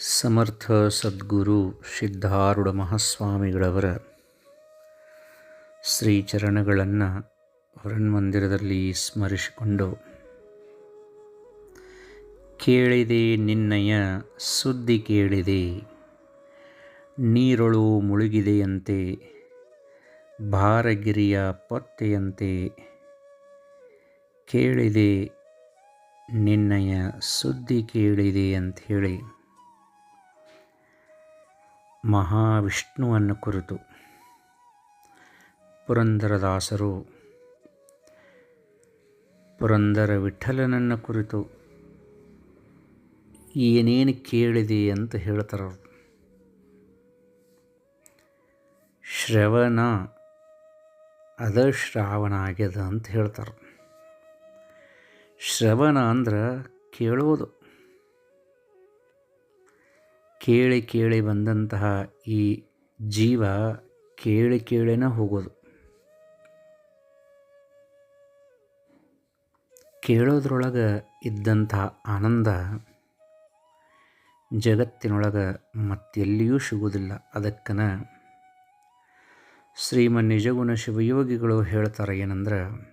ಸಮರ್ಥ ಸದ್ಗುರು ಸಿದ್ಧಾರೂಢ ಮಹಾಸ್ವಾಮಿಗಳವರ ಶ್ರೀಚರಣಗಳನ್ನು ಮಂದಿರದಲ್ಲಿ ಸ್ಮರಿಸಿಕೊಂಡು, ಕೇಳಿದೆ ನಿನ್ನಯ ಸುದ್ದಿ ಕೇಳಿದೆ, ನೀರೊಳು ಮುಳುಗಿದೆಯಂತೆ, ಭಾರಗಿರಿಯ ಪೊತ್ತೆಯಂತೆ, ಕೇಳಿದೆ ನಿನ್ನಯ ಸುದ್ದಿ ಕೇಳಿದೆ ಅಂಥೇಳಿ. ಮಹಾವಿಷ್ಣುವನ್ನು ಕುರಿತು. ಪುರಂದರದಾಸರು ಪುರಂದರ ವಿಠಲನನ್ನು ಕುರಿತು ಏನೇನು ಕೇಳಿದೆ ಅಂತ ಹೇಳ್ತಾರೆ ಶ್ರವಣ ಅದ ಶ್ರಾವಣ ಆಗ್ಯದ ಅಂತ ಹೇಳ್ತಾರೆ. ಶ್ರವಣ ಅಂದ್ರೆ ಕೇಳೋದು. ಕೇಳಿ ಕೇಳಿ ಬಂದಂತಹ ಈ ಜೀವ ಕೇಳಿ ಕೇಳಿನ ಹೋಗೋದು. ಕೇಳೋದ್ರೊಳಗೆ ಇದ್ದಂತಹ ಆನಂದ ಜಗತ್ತಿನೊಳಗೆ ಮತ್ತೆಲ್ಲಿಯೂ ಸಿಗುವುದಿಲ್ಲ. ಅದಕ್ಕನ ಶ್ರೀಮನ್ ನಿಜಗುಣ ಶಿವಯೋಗಿಗಳು ಹೇಳ್ತಾರೆ ಏನಂದ್ರೆ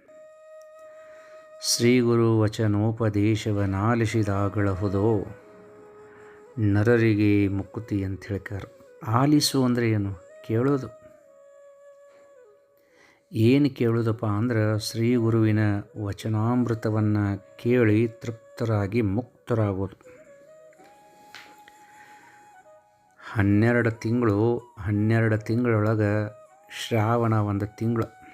ಶ್ರೀ ಗುರು ವಚನೋಪದೇಶವನಾಲಿಸಿದಾಗಳಹುದೋ ನರರಿಗೆ ಮುಕ್ಕುತಿ ಅಂತ ಹೇಳ್ತಾರೆ ಆಲಿಸು ಅಂದರೆ ಏನು? ಕೇಳೋದು. ಏನು ಕೇಳೋದಪ್ಪ ಅಂದ್ರೆ ಶ್ರೀ ಗುರುವಿನ ವಚನಾಮೃತವನ್ನು ಕೇಳಿ ತೃಪ್ತರಾಗಿ ಮುಕ್ತರಾಗೋದು. ಹನ್ನೆರಡು ತಿಂಗಳು, ಹನ್ನೆರಡು ತಿಂಗಳೊಳಗೆ ಶ್ರಾವಣ ಒಂದು ತಿಂಗಳು.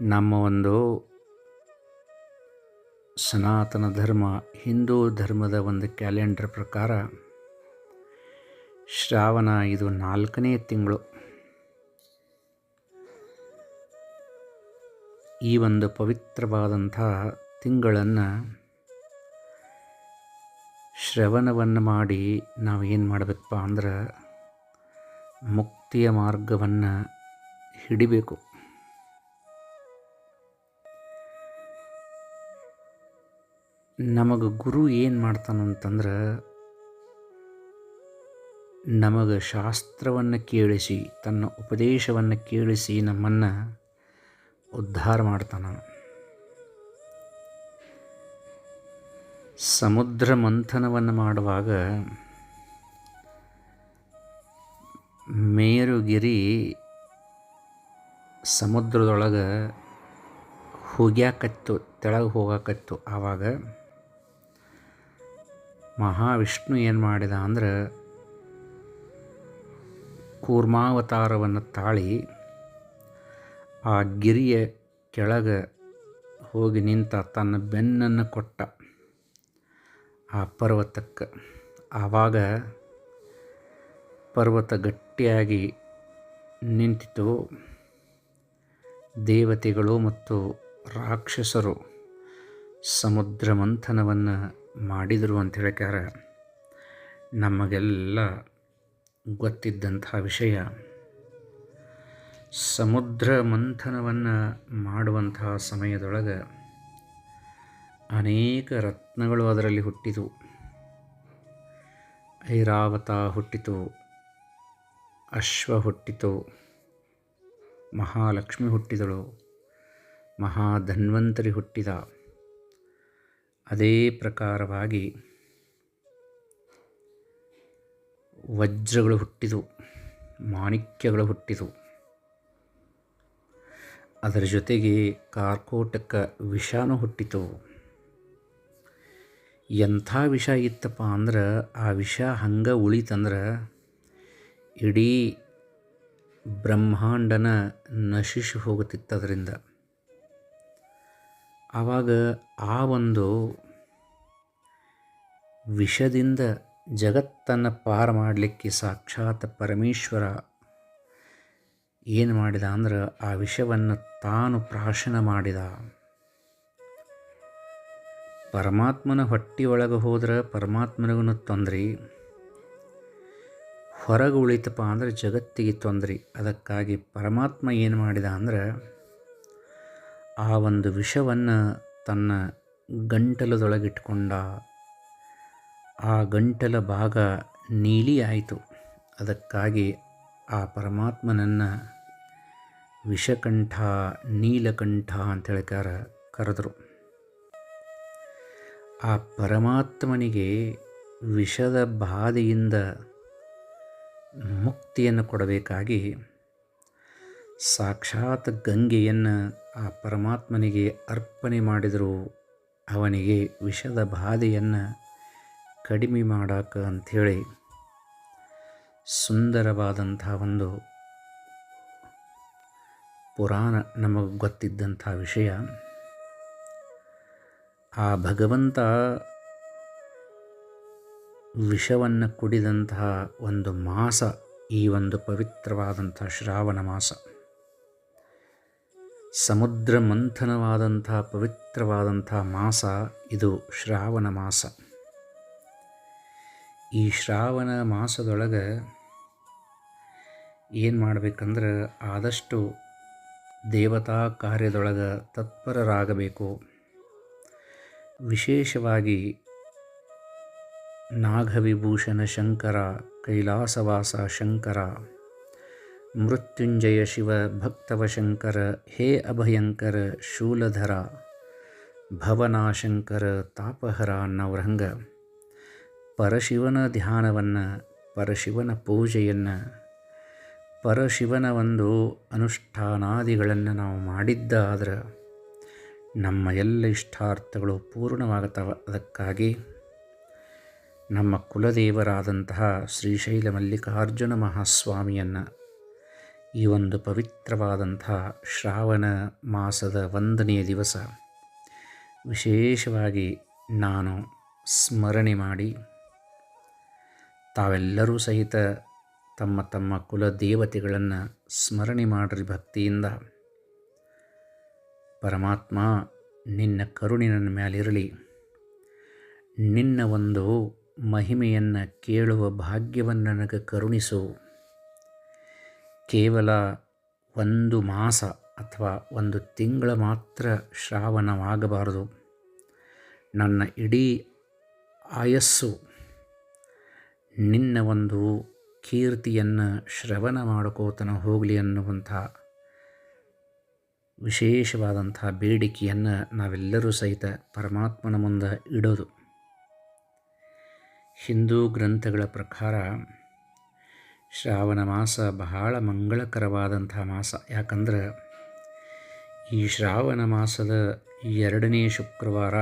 ನಮ್ಮ ಒಂದು ಸನಾತನ ಧರ್ಮ, ಹಿಂದೂ ಧರ್ಮದ ಒಂದು ಕ್ಯಾಲೆಂಡರ್ ಪ್ರಕಾರ ಶ್ರಾವಣ ಇದು ನಾಲ್ಕನೇ ತಿಂಗಳು. ಈ ಒಂದು ಪವಿತ್ರವಾದಂಥ ತಿಂಗಳನ್ನು ಶ್ರವಣವನ್ನು ಮಾಡಿ ನಾವು ಏನು ಮಾಡಬೇಕಪ್ಪ ಅಂದ್ರೆ ಮುಕ್ತಿಯ ಮಾರ್ಗವನ್ನು ಹಿಡಿಬೇಕು. ನಮಗೆ ಗುರು ಏನು ಮಾಡ್ತಾನಂತಂದ್ರೆ, ನಮಗೆ ಶಾಸ್ತ್ರವನ್ನು ಕೇಳಿಸಿ, ತನ್ನ ಉಪದೇಶವನ್ನು ಕೇಳಿಸಿ ನಮ್ಮನ್ನು ಉದ್ಧಾರ ಮಾಡ್ತಾನೆ. ಸಮುದ್ರ ಮಂಥನವನ್ನು ಮಾಡುವಾಗ ಮೇರುಗಿರಿ ಸಮುದ್ರದೊಳಗೆ ಹೋಗ್ಯಾಕತ್ತು, ತೆಳಗೆ ಹೋಗಾಕತ್ತು ಆವಾಗ ಮಹಾವಿಷ್ಣು ಏನು ಮಾಡಿದ ಅಂದ್ರೆ ಕೂರ್ಮಾವತಾರವನ್ನು ತಾಳಿ ಆ ಗಿರಿಯ ಕೆಳಗೆ ಹೋಗಿ ನಿಂತ ತನ್ನ ಬೆನ್ನನ್ನು ಕೊಟ್ಟ ಆ ಪರ್ವತಕ್ಕೆ. ಆವಾಗ ಪರ್ವತ ಗಟ್ಟಿಯಾಗಿ ನಿಂತಿತು. ದೇವತೆಗಳು ಮತ್ತು ರಾಕ್ಷಸರು ಸಮುದ್ರ ಮಂಥನವನ್ನು ಮಾಡಿದರು ಅಂತ ಹೇಳಕ್ಯಾರ, ನಮಗೆಲ್ಲ ಗೊತ್ತಿದ್ದಂಥ ವಿಷಯ, ಸಮುದ್ರ ಮಂಥನವನ್ನು ಮಾಡುವಂತಹ ಸಮಯದೊಳಗೆ ಅನೇಕ ರತ್ನಗಳು ಅದರಲ್ಲಿ ಹುಟ್ಟಿತು. ಐರಾವತ ಹುಟ್ಟಿತು, ಅಶ್ವ ಹುಟ್ಟಿತು, ಮಹಾಲಕ್ಷ್ಮಿ ಹುಟ್ಟಿದಳು, ಮಹಾಧನ್ವಂತರಿ ಹುಟ್ಟಿದ. ಅದೇ ಪ್ರಕಾರವಾಗಿ ವಜ್ರಗಳು ಹುಟ್ಟಿದವು, ಮಾಣಿಕ್ಯಗಳು ಹುಟ್ಟಿದವು. ಅದರ ಜೊತೆಗೆ ಕಾರ್ಕೋಟಕ ವಿಷಾನು ಹುಟ್ಟಿತು. ಎಂಥ ವಿಷ ಇತ್ತಪ್ಪ ಅಂದ್ರೆ ಆ ವಿಷ ಹಂಗೆ ಉಳಿತಂದ್ರೆ ಇಡೀ ಬ್ರಹ್ಮಾಂಡನ ನಶಿಸಿ ಹೋಗುತ್ತಿತ್ತು ಅದರಿಂದ ಆವಾಗ ಆ ಒಂದು ವಿಷದಿಂದ ಜಗತ್ತನ್ನು ಪಾರು ಮಾಡಲಿಕ್ಕೆ ಸಾಕ್ಷಾತ್ ಪರಮೇಶ್ವರ ಏನು ಮಾಡಿದ ಅಂದ್ರೆ ಆ ವಿಷವನ್ನು ತಾನು ಪ್ರಾಶನ ಮಾಡಿದ. ಪರಮಾತ್ಮನ ಹೊಟ್ಟಿಯೊಳಗೆ ಹೋದ್ರೆ ಪರಮಾತ್ಮನಿಗೂ ತೊಂದರೆ, ಹೊರಗೆ ಉಳಿತಪ್ಪ ಅಂದ್ರೆ ಜಗತ್ತಿಗೆ ತೊಂದರೆ. ಅದಕ್ಕಾಗಿ ಪರಮಾತ್ಮ ಏನು ಮಾಡಿದ ಅಂದ್ರೆ ಆ ಒಂದು ವಿಷವನ್ನು ತನ್ನ ಗಂಟಲದೊಳಗಿಟ್ಕೊಂಡ ಆ ಗಂಟಲ ಭಾಗ ನೀಲಿ ಆಯಿತು. ಅದಕ್ಕಾಗಿ ಆ ಪರಮಾತ್ಮನನ್ನು ವಿಷಕಂಠ, ನೀಲಕಂಠ ಅಂತೇಳಿ ಕರ ಕರೆದರು. ಆ ಪರಮಾತ್ಮನಿಗೆ ವಿಷದ ಬಾಧೆಯಿಂದ ಮುಕ್ತಿಯನ್ನು ಕೊಡಬೇಕಾಗಿ ಸಾಕ್ಷಾತ್ ಗಂಗೆಯನ್ನು ಆ ಪರಮಾತ್ಮನಿಗೆ ಅರ್ಪಣೆ ಮಾಡಿದರೂ ಅವನಿಗೆ ವಿಷದ ಬಾಧೆಯನ್ನು ಕಡಿಮೆ ಮಾಡಾಕ ಅಂಥೇಳಿ ಸುಂದರವಾದಂಥ ಒಂದು ಪುರಾಣ ನಮಗೆ ಗೊತ್ತಿದ್ದಂಥ ವಿಷಯ. ಆ ಭಗವಂತ ವಿಷವನ್ನು ಕುಡಿದಂತಹ ಒಂದು ಮಾಸ, ಈ ಒಂದು ಪವಿತ್ರವಾದಂಥ ಶ್ರಾವಣ ಮಾಸ. ಸಮುದ್ರ ಮಂಥನವಾದಂಥ ಪವಿತ್ರವಾದಂಥ ಮಾಸ ಇದು ಶ್ರಾವಣ ಮಾಸ. ಈ ಶ್ರಾವಣ ಮಾಸದೊಳಗೆ ಏನು ಮಾಡಬೇಕಂದ್ರೆ ಆದಷ್ಟು ದೇವತಾ ಕಾರ್ಯದೊಳಗೆ ತತ್ಪರರಾಗಬೇಕು. ವಿಶೇಷವಾಗಿ ನಾಗವಿಭೂಷಣ ಶಂಕರ, ಕೈಲಾಸವಾಸ ಶಂಕರ ಮೃತ್ಯುಂಜಯ ಶಿವ, ಭಕ್ತವಶಂಕರ, ಹೇ ಅಭಯಂಕರ, ಶೂಲಧರ, ಭವನಾಶಂಕರ, ತಾಪಹರ ನವರಂಗ. ಪರಶಿವನ ಧ್ಯಾನವನ್ನು, ಪರಶಿವನ ಪೂಜೆಯನ್ನು ಪರಶಿವನ ಒಂದು ಅನುಷ್ಠಾನಾದಿಗಳನ್ನು ನಾವು ಮಾಡಿದ್ದಾದ್ರೆ ನಮ್ಮ ಎಲ್ಲ ಇಷ್ಟಾರ್ಥಗಳು ಪೂರ್ಣವಾಗುತ್ತವೆ. ಅದಕ್ಕಾಗಿ ನಮ್ಮ ಕುಲದೇವರಾದಂತಹ ಶ್ರೀಶೈಲ ಮಲ್ಲಿಕಾರ್ಜುನ ಮಹಾಸ್ವಾಮಿಯನ್ನು ಈ ಒಂದು ಪವಿತ್ರವಾದಂಥ ಶ್ರಾವಣ ಮಾಸದ ಒಂದನೆಯ ದಿವಸ. ವಿಶೇಷವಾಗಿ ನಾನು ಸ್ಮರಣೆ ಮಾಡಿ ತಾವೆಲ್ಲರೂ ಸಹಿತ ತಮ್ಮ ತಮ್ಮ ಕುಲ ದೇವತೆಗಳನ್ನು ಸ್ಮರಣೆ ಮಾಡಿರಿ ಭಕ್ತಿಯಿಂದ. ಪರಮಾತ್ಮ, ನಿನ್ನ ಕರುಣೆ ನನ್ನ ಮೇಲಿರಲಿ ನಿನ್ನ ಒಂದು ಮಹಿಮೆಯನ್ನು ಕೇಳುವ ಭಾಗ್ಯವನ್ನು ನನಗೆ ಕರುಣಿಸು. ಕೇವಲ ಒಂದು ಮಾಸ ಅಥವಾ ಒಂದು ತಿಂಗಳ ಮಾತ್ರ ಶ್ರಾವಣವಾಗಬಾರದು. ನನ್ನ ಇಡೀ ಆಯಸ್ಸು ನಿನ್ನ ಒಂದು ಕೀರ್ತಿಯನ್ನು ಶ್ರವಣ ಮಾಡ್ಕೋತನ ಹೋಗಲಿ ಅನ್ನುವಂಥ ವಿಶೇಷವಾದಂಥ ಬೇಡಿಕೆಯನ್ನು ನಾವೆಲ್ಲರೂ ಸಹಿತ ಪರಮಾತ್ಮನ ಮುಂದೆ ಇಡೋದು. ಹಿಂದೂ ಗ್ರಂಥಗಳ ಪ್ರಕಾರ ಶ್ರಾವಣ ಮಾಸ ಬಹಳ ಮಂಗಳಕರವಾದಂಥ ಮಾಸ. ಯಾಕಂದ್ರೆ ಈ ಶ್ರಾವಣ ಮಾಸದ ಎರಡನೇ ಶುಕ್ರವಾರ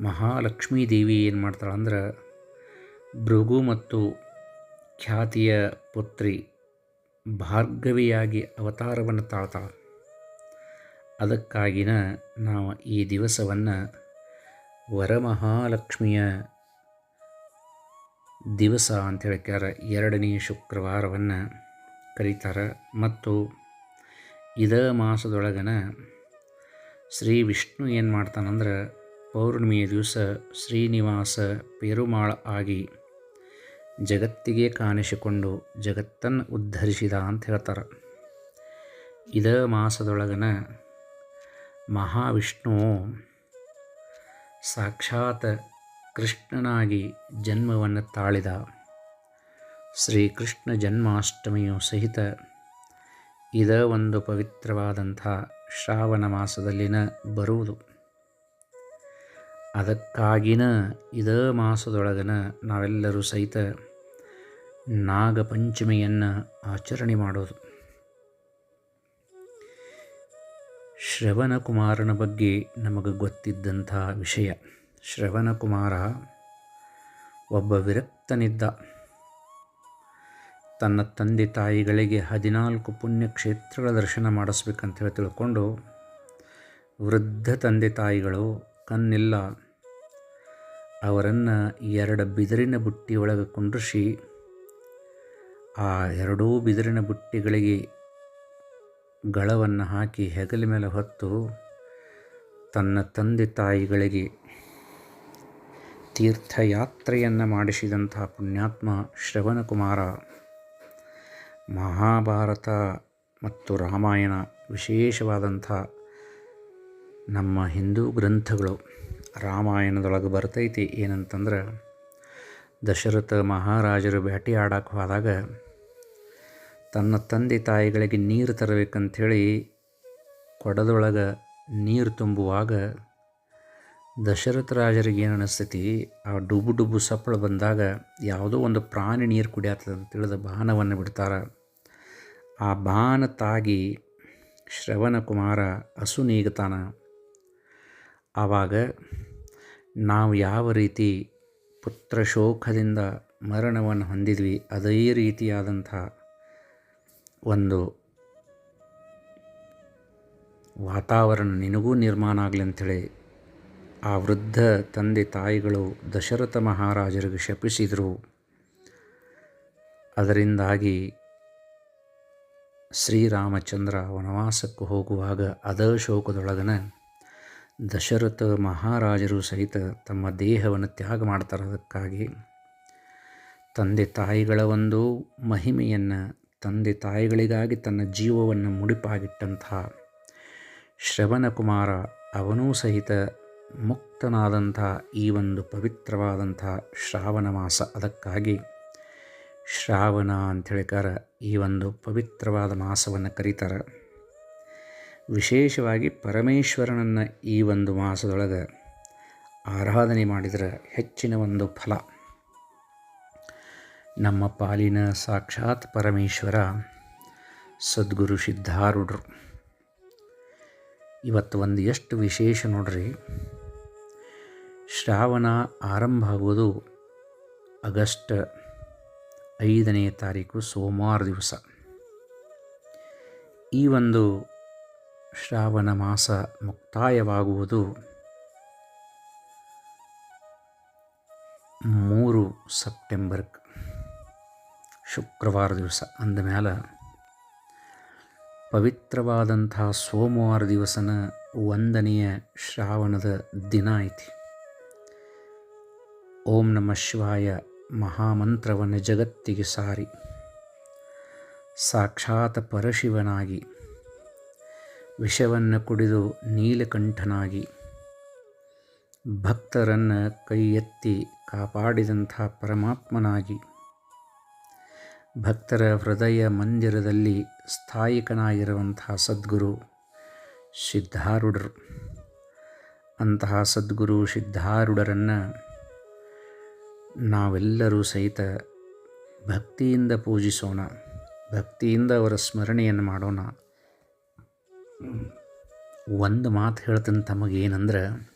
ಮಹಾಲಕ್ಷ್ಮೀ ದೇವಿ ಏನು ಮಾಡ್ತಾಳೆ ಅಂದ್ರೆ ಭೃಗು ಮತ್ತು ಖ್ಯಾತಿಯ ಪುತ್ರಿ ಭಾರ್ಗವಿಯಾಗಿ ಅವತಾರವನ್ನು ತಾಳ್ತಾಳೆ. ಅದಕ್ಕಾಗಿನ ನಾವು ಈ ದಿವಸವನ್ನು ವರಮಹಾಲಕ್ಷ್ಮಿಯ ದಿವಸ ಅಂತ ಹೇಳ್ಕ್ಯಾರ ಎರಡನೇ ಶುಕ್ರವಾರವನ್ನು ಕರೀತಾರೆ. ಮತ್ತು ಇದ ಮಾಸದೊಳಗನ ಶ್ರೀ ವಿಷ್ಣು ಏನು ಮಾಡ್ತಾನಂದ್ರೆ, ಪೌರ್ಣಿಮೆಯ ದಿವಸ ಶ್ರೀನಿವಾಸ ಪೆರುಮಾಳ ಆಗಿ ಜಗತ್ತಿಗೆ ಕಾಣಿಸಿಕೊಂಡು ಜಗತ್ತನ್ನು ಉದ್ಧರಿಸಿದ ಅಂತ ಹೇಳ್ತಾರೆ. ಇದ ಮಾಸದೊಳಗನ ಮಹಾವಿಷ್ಣು ಸಾಕ್ಷಾತ್ ಕೃಷ್ಣನಾಗಿ ಜನ್ಮವನ್ನು ತಾಳಿದ ಶ್ರೀಕೃಷ್ಣ ಜನ್ಮಾಷ್ಟಮಿಯು ಸಹಿತ ಇದ ಒಂದು ಪವಿತ್ರವಾದಂಥ ಶ್ರಾವಣ ಮಾಸದಲ್ಲಿನ ಬರುವುದು. ಅದಕ್ಕಾಗಿನ ಇದ ಮಾಸದೊಳಗನ ನಾವೆಲ್ಲರೂ ಸಹಿತ ನಾಗಪಂಚಮಿಯನ್ನು ಆಚರಣೆ ಮಾಡೋದು. ಶ್ರವಣಕುಮಾರನ ಬಗ್ಗೆ ನಮಗೆ ಗೊತ್ತಿದ್ದಂಥ ವಿಷಯ. ಶ್ರವಣಕುಮಾರ ಒಬ್ಬ ವಿರಕ್ತನಿದ್ದ. ತನ್ನ ತಂದೆ ತಾಯಿಗಳಿಗೆ ಹದಿನಾಲ್ಕು ಪುಣ್ಯಕ್ಷೇತ್ರಗಳ ದರ್ಶನ ಮಾಡಿಸ್ಬೇಕಂತೇಳಿ ತಿಳ್ಕೊಂಡು, ವೃದ್ಧ ತಂದೆ ತಾಯಿಗಳು, ಕಣ್ಣಿಲ್ಲ, ಅವರನ್ನು ಎರಡು ಬಿದಿರಿನ ಬುಟ್ಟಿಯೊಳಗೆ ಕುಂಡ್ರಿಸಿ, ಆ ಎರಡೂ ಬಿದಿರಿನ ಬುಟ್ಟಿಗಳಿಗೆ ಗಳವನ್ನು ಹಾಕಿ ಹೆಗಲ ಮೇಲೆ ಹೊತ್ತು, ತನ್ನ ತಂದೆ ತಾಯಿಗಳಿಗೆ ತೀರ್ಥಯಾತ್ರೆಯನ್ನು ಮಾಡಿಸಿದಂತಹ ಪುಣ್ಯಾತ್ಮ ಶ್ರವಣಕುಮಾರ. ಮಹಾಭಾರತ ಮತ್ತು ರಾಮಾಯಣ ವಿಶೇಷವಾದಂಥ ನಮ್ಮ ಹಿಂದೂ ಗ್ರಂಥಗಳು ರಾಮಾಯಣದೊಳಗೆ ಬರ್ತೈತಿ. ಏನಂತಂದ್ರೆ ದಶರಥ ಮಹಾರಾಜರು ಭೇಟಿ ಆಡಕ್ಕೆ ಹೋದಾಗ ತನ್ನ ತಂದೆ ತಾಯಿಗಳಿಗೆ ನೀರು ತರಬೇಕಂಥೇಳಿ ಕೊಡದೊಳಗೆ ನೀರು ತುಂಬುವಾಗ ದಶರಥ ರಾಜರಿಗೆ ಏನು ಅನಿಸ್ತೈತಿ? ಆ ಡುಬು ಡುಬು ಸಪ್ಪಳ ಬಂದಾಗ ಯಾವುದೋ ಒಂದು ಪ್ರಾಣಿ ನೀರು ಕುಡಿಯತ್ತದ ಅಂತ ತಿಳಿದ ಬಾಣವನ್ನು ಬಿಡ್ತಾರೆ. ಆ ಬಾಣ ತಾಗಿ ಶ್ರವಣ ಕುಮಾರ ಹಸು ನೀಗತಾನ. ಆವಾಗ ನಾವು ಯಾವ ರೀತಿ ಪುತ್ರ ಶೋಕದಿಂದ ಮರಣವನ್ನು ಹೊಂದಿದ್ವಿ, ಅದೇ ರೀತಿಯಾದಂಥ ಒಂದು ವಾತಾವರಣ ನಿನಗೂ ನಿರ್ಮಾಣ ಆಗಲಿ ಅಂಥೇಳಿ ಆ ವೃದ್ಧ ತಂದೆ ತಾಯಿಗಳು ದಶರಥ ಮಹಾರಾಜರಿಗೆ ಶಪಿಸಿದರು. ಅದರಿಂದಾಗಿ ಶ್ರೀರಾಮಚಂದ್ರ ವನವಾಸಕ್ಕೆ ಹೋಗುವಾಗ ಅದ ಶೋಕದೊಳಗನ ದಶರಥ ಮಹಾರಾಜರು ಸಹಿತ ತಮ್ಮ ದೇಹವನ್ನು ತ್ಯಾಗ ಮಾಡ್ತಾರೆ ಅದಕ್ಕಾಗಿ ತಂದೆ ತಾಯಿಗಳ ಒಂದು ಮಹಿಮೆಯನ್ನು ತಂದೆ ತಾಯಿಗಳಿಗಾಗಿ ತನ್ನ ಜೀವವನ್ನು ಮುಡಿಪಾಗಿಟ್ಟಂತಹ ಶ್ರವಣಕುಮಾರ ಅವನೂ ಸಹಿತ ಮುಕ್ತನಾದಂಥ ಈ ಒಂದು ಪವಿತ್ರವಾದಂಥ ಶ್ರಾವಣ ಮಾಸ. ಅದಕ್ಕಾಗಿ ಶ್ರಾವಣ ಅಂಥೇಳಿಕಾರ ಈ ಒಂದು ಪವಿತ್ರವಾದ ಮಾಸವನ್ನು ಕರೀತಾರೆ. ವಿಶೇಷವಾಗಿ ಪರಮೇಶ್ವರನನ್ನು ಈ ಒಂದು ಮಾಸದೊಳಗೆ ಆರಾಧನೆ ಮಾಡಿದರೆ ಹೆಚ್ಚಿನ ಒಂದು ಫಲ. ನಮ್ಮ ಪಾಲಿನ ಸಾಕ್ಷಾತ್ ಪರಮೇಶ್ವರ ಸದ್ಗುರು ಸಿದ್ಧಾರೂಢರು. ಇವತ್ತು ಒಂದು ಎಷ್ಟು ವಿಶೇಷ ನೋಡ್ರಿ. ಶ್ರಾವಣ ಆರಂಭ ಆಗುವುದು ಆಗಸ್ಟ್ ಐದನೇ ತಾರೀಕು ಸೋಮವಾರ ದಿವಸ. ಈ ಒಂದು ಶ್ರಾವಣ ಮಾಸ ಮುಕ್ತಾಯವಾಗುವುದು ಮೂರು ಸೆಪ್ಟೆಂಬರ್ ಶುಕ್ರವಾರ ದಿವಸ. ಅಂದಮೇಲೆ ಪವಿತ್ರವಾದಂಥ ಸೋಮವಾರ ದಿವಸನ ಒಂದನೆಯ ಶ್ರಾವಣದ ದಿನ ಐತಿ. ಓಂ ನಮ ಶಿವಾಯ ಮಹಾಮಂತ್ರವನ್ನು ಜಗತ್ತಿಗೆ ಸಾರಿ. ಸಾಕ್ಷಾತ್ ಪರಶಿವನಾಗಿ, ವಿಷವನ್ನು ಕುಡಿದು ನೀಲಕಂಠನಾಗಿ, ಭಕ್ತರನ್ನು ಕೈ ಎತ್ತಿ ಕಾಪಾಡಿದಂಥ ಪರಮಾತ್ಮನಾಗಿ, ಭಕ್ತರ ಹೃದಯ ಮಂದಿರದಲ್ಲಿ ಸ್ಥಾಯಿಕನಾಗಿರುವಂತಹ ಸದ್ಗುರು ಸಿದ್ಧಾರೂಢರು. ಅಂತಹ ಸದ್ಗುರು ಸಿದ್ಧಾರೂಢರನ್ನು ನಾವೆಲ್ಲರೂ ಸಹಿತ ಭಕ್ತಿಯಿಂದ ಪೂಜಿಸೋಣ, ಭಕ್ತಿಯಿಂದ ಅವರ ಸ್ಮರಣೆಯನ್ನು ಮಾಡೋಣ. ಒಂದು ಮಾತು ಹೇಳ್ತೀನಿ ತಮಗೇನಂದ್ರೆ,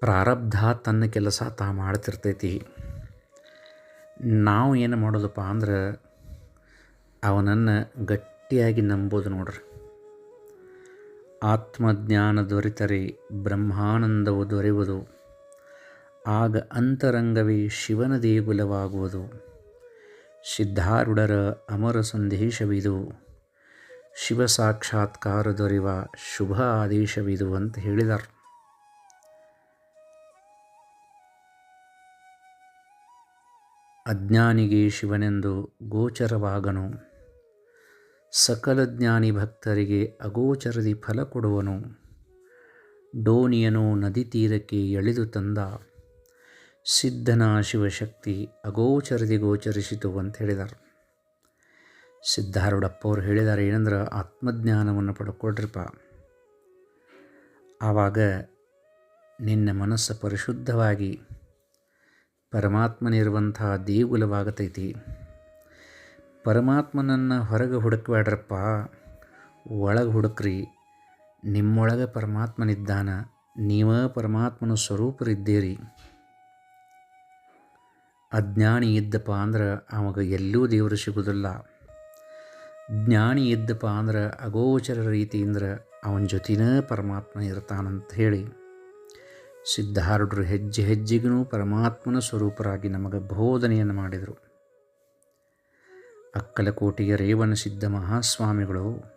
ಪ್ರಾರಬ್ಧ ತನ್ನ ಕೆಲಸ ತಾ ಮಾಡ್ತಿರ್ತೈತಿ. ನಾವು ಏನು ಮಾಡೋದಪ್ಪ ಅಂದ್ರೆ, ಅವನನ್ನು ಗಟ್ಟಿಯಾಗಿ ನಂಬೋದು ನೋಡ್ರಿ. ಆತ್ಮಜ್ಞಾನ ದೊರೆತರೆ, ಬ್ರಹ್ಮಾನಂದವು ದೊರೆಯುವುದು. ಆಗ ಅಂತರಂಗವೇ ಶಿವನ ದೇಗುಲವಾಗುವುದು. ಸಿದ್ಧಾರೂಢರ ಅಮರ ಸಂದೇಶವಿದು. ಶಿವ ಸಾಕ್ಷಾತ್ಕಾರ ದೊರೆಯುವ ಶುಭ ಆದೇಶವಿದು ಅಂತ ಹೇಳಿದರು. ಅಜ್ಞಾನಿಗೆ ಶಿವನೆಂದು ಗೋಚರವಾಗನು. ಸಕಲ ಜ್ಞಾನಿ ಭಕ್ತರಿಗೆ ಅಗೋಚರದಿ ಫಲ ಕೊಡುವನು. ಡೋನಿಯನು ನದಿ ತೀರಕ್ಕೆ ಎಳೆದು ತಂದ. ಸಿದ್ಧನ ಶಿವಶಕ್ತಿ ಅಗೋಚರದಿ ಗೋಚರಿಸಿತು ಅಂತ ಹೇಳಿದರು. ಸಿದ್ಧಾರೂಢಪ್ಪ ಅವ್ರು ಹೇಳಿದ್ದಾರೆ ಏನಂದ್ರೆ, ಆತ್ಮಜ್ಞಾನವನ್ನು ಪಡ್ಕೊಳ್ರಿಪ್ಪ. ಆವಾಗ ನಿನ್ನ ಮನಸ್ಸು ಪರಿಶುದ್ಧವಾಗಿ ಪರಮಾತ್ಮನಿರುವಂಥ ದೇಗುಲವಾಗತೈತಿ. ಪರಮಾತ್ಮನನ್ನು ಹೊರಗೆ ಹುಡುಕಬೇಡ್ರಪ್ಪ ಒಳಗೆ ಹುಡುಕ್ರಿ. ನಿಮ್ಮೊಳಗೆ ಪರಮಾತ್ಮನಿದ್ದಾನ, ನೀವೇ ಪರಮಾತ್ಮನ ಸ್ವರೂಪರಿದ್ದೀರಿ. ಅಜ್ಞಾನಿ ಇದ್ದಪ್ಪ ಅಂದ್ರೆ ಅವಾಗ ಎಲ್ಲೂ ದೇವರು ಸಿಗುವುದಿಲ್ಲ ಜ್ಞಾನಿ ಇದ್ದಪ್ಪ ಅಂದ್ರೆ ಅಗೋಚರ ರೀತಿಯಿಂದ ಅವನ ಜೊತೆನೇ ಪರಮಾತ್ಮ ಇರ್ತಾನಂತ ಹೇಳಿ ಸಿದ್ಧಾರೂಢರು ಹೆಜ್ಜೆ ಹೆಜ್ಜೆಗೂ ಪರಮಾತ್ಮನ ಸ್ವರೂಪರಾಗಿ ನಮಗೆ ಬೋಧನೆಯನ್ನು ಮಾಡಿದರು. ಅಕ್ಕಲಕೋಟೆಯ ರೇವಣ ಸಿದ್ಧ ಮಹಾಸ್ವಾಮಿಗಳು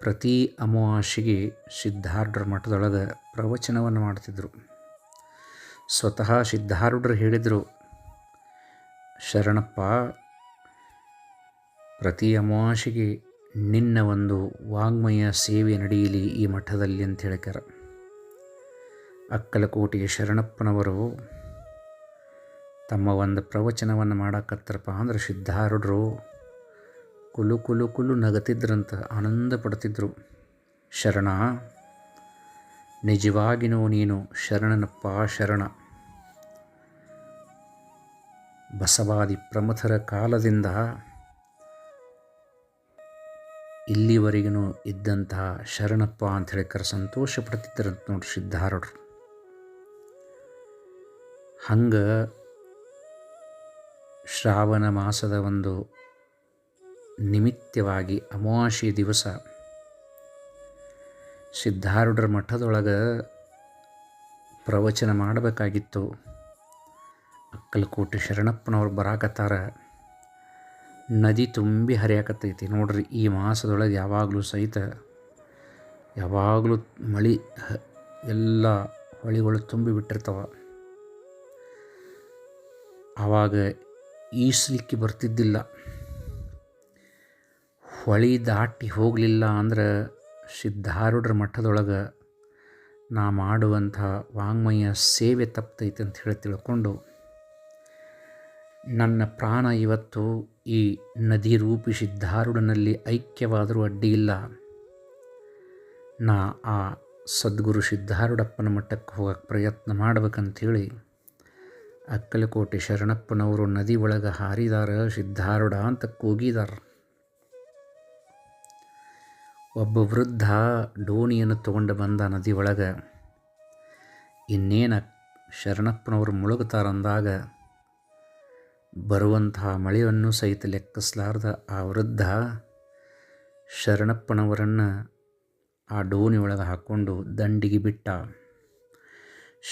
ಪ್ರತಿ ಅಮಾವಾಸ್ಯೆಗೆ ಸಿದ್ಧಾರ್ಢ್ರ ಮಠದೊಳಗೆ ಪ್ರವಚನವನ್ನು ಮಾಡ್ತಿದ್ದರು ಸ್ವತಃ ಸಿದ್ಧಾರೂಢರು ಹೇಳಿದರು, ಶರಣಪ್ಪ, ಪ್ರತಿ ಅಮಾವಾಸೆಗೆ ನಿನ್ನ ಒಂದು ವಾಂಗ್ಮಯ ಸೇವೆ ನಡೆಯಲಿ ಈ ಮಠದಲ್ಲಿ, ಅಂತ ಹೇಳ್ಯಾರ ಅಕ್ಕಲಕೋಟೆಯ ಶರಣಪ್ಪನವರು, ತಮ್ಮ ಒಂದು ಪ್ರವಚನವನ್ನು ಮಾಡಕ್ಕತ್ತರಪ್ಪ ಅಂದ್ರೆ ಸಿದ್ಧಾರೂಢರು ಕುಲು ಕುಲು ಕುಲು ನಗತಿದ್ರಂತ ಆನಂದ ಪಡ್ತಿದ್ರು. ಶರಣ ನಿಜವಾಗಿನೂ ನೀನು ಶರಣನಪ್ಪ ಶರಣ ಬಸವಾದಿ ಪ್ರಮಥರ ಕಾಲದಿಂದ ಇಲ್ಲಿವರೆಗೂ ಇದ್ದಂತಹ ಶರಣಪ್ಪ ಅಂತ ಹೇಳಿಕರ ಸಂತೋಷ ಪಡ್ತಿದ್ದರಂತ ನೋಡಿ ಸಿದ್ಧಾರೂಢರು. ಹಂಗೆ ಶ್ರಾವಣ ಮಾಸದ ಒಂದು ನಿಮಿತ್ತವಾಗಿ ಅಮಾವಾಸ್ಯೆ ದಿವಸ ಸಿದ್ಧಾರೂಢರ ಮಠದೊಳಗೆ ಪ್ರವಚನ ಮಾಡಬೇಕಾಗಿತ್ತು. ಅಕ್ಕಲಕೋಟೆ ಶರಣಪ್ಪನವ್ರು ಬರಾಕತ್ತಾರ. ನದಿ ತುಂಬಿ ಹರಿಯಾಕತ್ತೈತಿ. ನೋಡ್ರಿ, ಈ ಮಾಸದೊಳಗೆ ಯಾವಾಗಲೂ ಸಹಿತ ಯಾವಾಗಲೂ ಮಳೆ ಎಲ್ಲ ಹೊಳಿಗಳು ತುಂಬಿ ಬಿಟ್ಟಿರ್ತಾವ. ಆವಾಗ ಈಸ್ಲಿಕ್ಕೆ ಬರ್ತಿದ್ದಿಲ್ಲ. ಹೊಳಿ ದಾಟಿ ಹೋಗಲಿಲ್ಲ ಅಂದ್ರೆ ಸಿದ್ಧಾರೂಢರ ಮಠದೊಳಗೆ ನಾ ಮಾಡುವಂಥ ವಾಂಗ್ಮಯ ಸೇವೆ ತಪ್ತೈತೆ ಅಂತ ಹೇಳಿ ತಿಳ್ಕೊಂಡು ನನ್ನ ಪ್ರಾಣ ಇವತ್ತು ಈ ನದಿ ರೂಪಿ ಸಿದ್ಧಾರೂಢನಲ್ಲಿ ಐಕ್ಯವಾದರೂ ಅಡ್ಡಿ ಇಲ್ಲ. ನಾ ಆ ಸದ್ಗುರು ಸಿದ್ಧಾರೂಢಪ್ಪನ ಮಠಕ್ಕೆ ಹೋಗಕ್ಕೆ ಪ್ರಯತ್ನ ಮಾಡ್ಬೇಕಂಥೇಳಿ ಅಕ್ಕಲಕೋಟೆ ಶರಣಪ್ಪನವರು ನದಿ ಒಳಗೆ ಹಾರಿದಾರ ಸಿದ್ಧಾರೂಢ ಅಂತ ಕೂಗಿದಾರ. ಒಬ್ಬ ವೃದ್ಧ ಡೋಣಿಯನ್ನು ತೊಗೊಂಡು ಬಂದ ನದಿ ಒಳಗೆ ಇನ್ನೇನು ಶರಣಪ್ಪನವರು ಮುಳುಗುತ್ತಾರಂದಾಗ ಬರುವಂತಹ ಮಳೆಯನ್ನು ಸಹಿತ ಲೆಕ್ಕಿಸಲಾರ್ದ ಆ ವೃದ್ಧ ಶರಣಪ್ಪನವರನ್ನು ಆ ಡೋಣಿ ಹಾಕ್ಕೊಂಡು ದಂಡಿಗೆ ಬಿಟ್ಟ.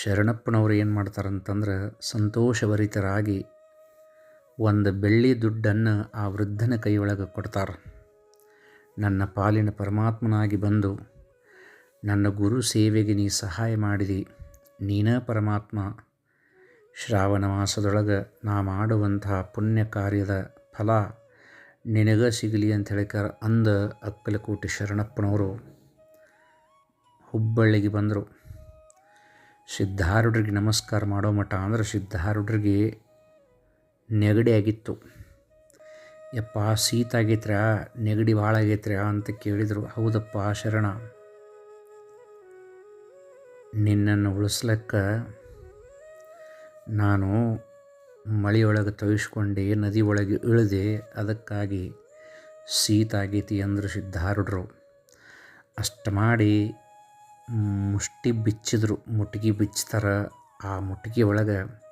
ಶರಣಪ್ಪನವರು ಏನು ಮಾಡ್ತಾರಂತಂದ್ರೆ ಸಂತೋಷಭರಿತರಾಗಿ ಒಂದು ಬೆಳ್ಳಿ ದುಡ್ಡನ್ನು ಆ ವೃದ್ಧನ ಕೈಯೊಳಗೆ ಕೊಡ್ತಾರೆ. ನನ್ನ ಪಾಲಿನ ಪರಮಾತ್ಮನಾಗಿ ಬಂದು, ನನ್ನ ಗುರು ಸೇವೆಗೆ ನೀ ಸಹಾಯ ಮಾಡಿದಿ. ನೀನ ಪರಮಾತ್ಮ. ಶ್ರಾವಣ ಮಾಸದೊಳಗೆ ನಾ ಮಾಡುವಂತಹ ಪುಣ್ಯ ಕಾರ್ಯದ ಫಲ ನಿನಗ ಸಿಗಲಿ ಅಂತ ಹೇಳಿಕಾರ ಅಂದ ಅಕ್ಕಲಕೋಟೆ ಶರಣಪ್ಪನವರು. ಹುಬ್ಬಳ್ಳಿಗೆ ಬಂದರು. ಸಿದ್ಧಾರುಡ್ರಿಗೆ ನಮಸ್ಕಾರ ಮಾಡೋ ಮಠ ಅಂದ್ರೆ ಸಿದ್ಧಾರುಡ್ರಿಗೆ ನೆಗಡಿ ಆಗಿತ್ತು. ಯಪ್ಪ ಶೀತ ಆಗೈತ್ರ ನೆಗಡಿ ಭಾಳ ಆಗೈತ್ರ ಅಂತ ಕೇಳಿದರು. ಹೌದಪ್ಪ, ಶರಣ. ನಿನ್ನನ್ನು ಉಳಿಸ್ಲಕ್ಕ ನಾನು ಮಳೆಯೊಳಗೆ ತವಿಸ್ಕೊಂಡೆ, ನದಿ ಇಳಿದೆ, ಅದಕ್ಕಾಗಿ ಶೀತ ಆಗೈತಿ ಅಂದರು ಸಿದ್ಧಾರೂಢರು. ಅಷ್ಟು ಮಾಡಿ ಮುಷ್ಟಿ ಬಿಚ್ಚಿದ್ರು. ಮುಟ್ಗಿ ಬಿಚ್ತಾರ ಆ ಮುಟ್ಗಿ ಒಳಗೆ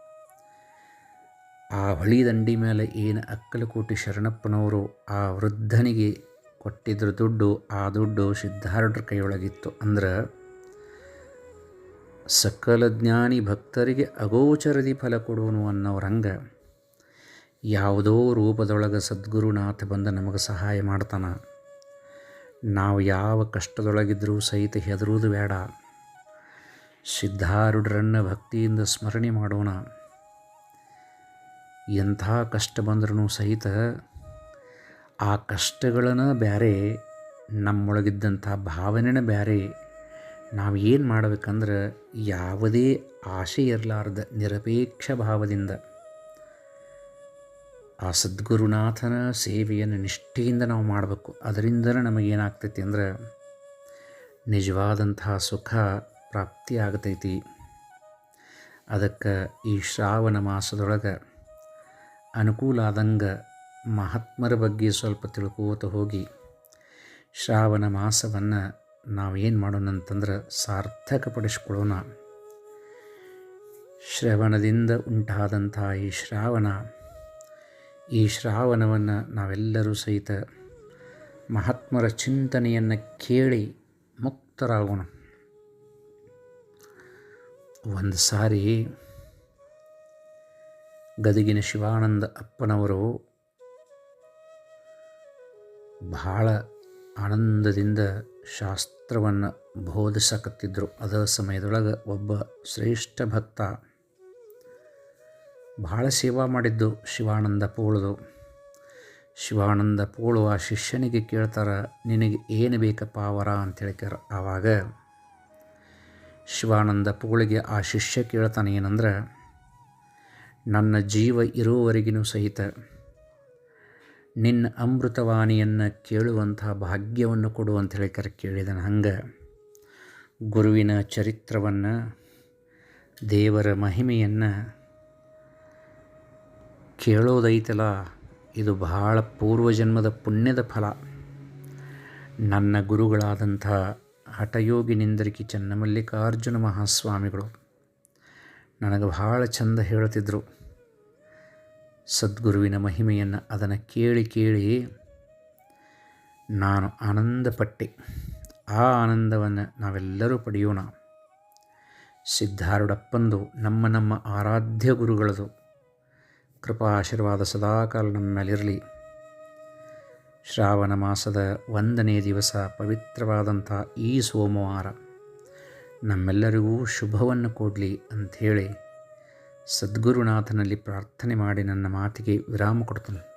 ಆ ಹೊಳಿ ದಂಡಿ ಮೇಲೆ ಏನು ಅಕ್ಕಲಕೋಟಿ ಶರಣಪ್ಪನವರು ಆ ವೃದ್ಧನಿಗೆ ಕೊಟ್ಟಿದ್ರ ದುಡ್ಡು, ಆ ದುಡ್ಡು ಸಿದ್ಧಾರೂಢರ ಕೈಯೊಳಗಿತ್ತು. ಅಂದ್ರೆ, ಸಕಲ ಜ್ಞಾನಿ ಭಕ್ತರಿಗೆ ಅಗೋಚರದಿ ಫಲ ಕೊಡುವನು ಅನ್ನೋರಂಗೆ ಯಾವುದೋ ರೂಪದೊಳಗೆ ಸದ್ಗುರುನಾಥ ಬಂದು ನಮಗೆ ಸಹಾಯ ಮಾಡ್ತಾನೆ. ನಾವು ಯಾವ ಕಷ್ಟದೊಳಗಿದ್ರೂ ಸಹಿತ ಹೆದರುವುದು ಬೇಡ. ಸಿದ್ಧಾರೂಢರನ್ನು ಭಕ್ತಿಯಿಂದ ಸ್ಮರಣೆ ಮಾಡೋಣ. ಎಂಥ ಕಷ್ಟ ಬಂದ್ರೂ ಸಹಿತ ಆ ಕಷ್ಟಗಳನ್ನು ಬೇರೆ ನಮ್ಮೊಳಗಿದ್ದಂಥ ಭಾವನೆನ ಬೇರೆ ನಾವು ಏನು ಮಾಡಬೇಕಂದ್ರೆ ಯಾವುದೇ ಆಶೆ ಇರಲಾರ್ದ ನಿರಪೇಕ್ಷ ಭಾವದಿಂದ ಆ ಸದ್ಗುರುನಾಥನ ಸೇವೆಯನ್ನು ನಿಷ್ಠೆಯಿಂದ ನಾವು ಮಾಡಬೇಕು. ಅದರಿಂದಲೇ ನಮಗೇನಾಗ್ತೈತಿ ಅಂದ್ರೆ ನಿಜವಾದಂತಹ ಸುಖ ಪ್ರಾಪ್ತಿ ಆಗತೈತಿ. ಅದಕ್ಕೆ ಈ ಶ್ರಾವಣ ಮಾಸದೊಳಗೆ ಅನುಕೂಲ ಆದಂಗೆ ಮಹಾತ್ಮರ ಬಗ್ಗೆ ಸ್ವಲ್ಪ ತಿಳ್ಕೋತ ಹೋಗಿ ಶ್ರಾವಣ ಮಾಸವನ್ನು ನಾವೇನು ಮಾಡೋಣ ಅಂತಂದ್ರೆ ಸಾರ್ಥಕಪಡಿಸ್ಕೊಳ್ಳೋಣ ಶ್ರವಣದಿಂದ ಉಂಟಾದಂಥ ಈ ಶ್ರಾವಣ, ಈ ಶ್ರಾವಣವನ್ನು ನಾವೆಲ್ಲರೂ ಸಹಿತ ಮಹಾತ್ಮರ ಚಿಂತನೆಯನ್ನು ಕೇಳಿ ಮುಕ್ತರಾಗೋಣ. ಒಂದು ಸಾರಿ ಗದಗಿನ ಶಿವಾನಂದ ಅಪ್ಪನವರು ಬಹಳ ಆನಂದದಿಂದ ಶಾಸ್ತ್ರವನ್ನು ಬೋಧಿಸಕತ್ತಿದ್ದರು ಅದರ ಸಮಯದೊಳಗೆ ಒಬ್ಬ ಶ್ರೇಷ್ಠ ಭಕ್ತ ಬಹಳ ಸೇವಾ ಮಾಡಿದ್ದು ಶಿವಾನಂದ ಪೋಳದು. ಶಿವಾನಂದ ಪೋಳು ಆ ಶಿಷ್ಯನಿಗೆ ಕೇಳ್ತಾರೆ, ನಿನಗೆ ಏನು ಬೇಕಪ್ಪ ವರ? ಅಂತ ಹೇಳ್ಕ್ಯಾರ. ಆವಾಗ ಶಿವಾನಂದ ಪೋಳಿಗೆ ಆ ಶಿಷ್ಯ ಕೇಳ್ತಾನೆ, ಏನಂದ್ರೆ ನನ್ನ ಜೀವ ಇರುವವರೆಗಿನೂ ಸಹಿತ ನಿನ್ನ ಅಮೃತವಾಣಿಯನ್ನು ಕೇಳುವಂತಹ ಭಾಗ್ಯವನ್ನು ಕೊಡು ಅಂತ ಕರೆ ಕೇಳಿದನು ಹಂಗೆ ಗುರುವಿನ ಚರಿತ್ರವನ್ನು, ದೇವರ ಮಹಿಮೆಯನ್ನು ಕೇಳೋದೈತಲ್ಲ ಇದು ಬಹಳ ಪೂರ್ವಜನ್ಮದ ಪುಣ್ಯದ ಫಲ. ನನ್ನ ಗುರುಗಳಾದಂಥ ಹಠಯೋಗಿ ನಿಂದರಿಕಿ ಚನ್ನಮಲ್ಲಿಕಾರ್ಜುನ ಮಹಾಸ್ವಾಮಿಗಳು. ನನಗೆ ಬಹಳ ಚಂದ ಹೇಳುತ್ತಿದ್ದರು ಸದ್ಗುರುವಿನ ಮಹಿಮೆಯನ್ನು ಅದನ್ನು ಕೇಳಿ ಕೇಳಿ ನಾನು ಆನಂದಪಟ್ಟೆ. ಆ ಆನಂದವನ್ನು ನಾವೆಲ್ಲರೂ ಪಡೆಯೋಣ. ಸಿದ್ಧಾರೂಢಪ್ಪಂದು ನಮ್ಮ ನಮ್ಮ ಆರಾಧ್ಯ ಗುರುಗಳದು. ಕೃಪಾ ಆಶೀರ್ವಾದ ಸದಾಕಾಲ ನಮ್ಮ ಮೇಲಿರಲಿ ಶ್ರಾವಣ ಮಾಸದ ಒಂದನೇ ದಿವಸ ಪವಿತ್ರವಾದಂಥ ಈ ಸೋಮವಾರ. ನಮ್ಮೆಲ್ಲರಿಗೂ ಶುಭವನ್ನು ಕೊಡಲಿ ಅಂಥೇಳಿ ಸದ್ಗುರುನಾಥನಲ್ಲಿ ಪ್ರಾರ್ಥನೆ ಮಾಡಿ ನನ್ನ ಮಾತಿಗೆ ವಿರಾಮ ಕೊಡ್ತಾನೆ.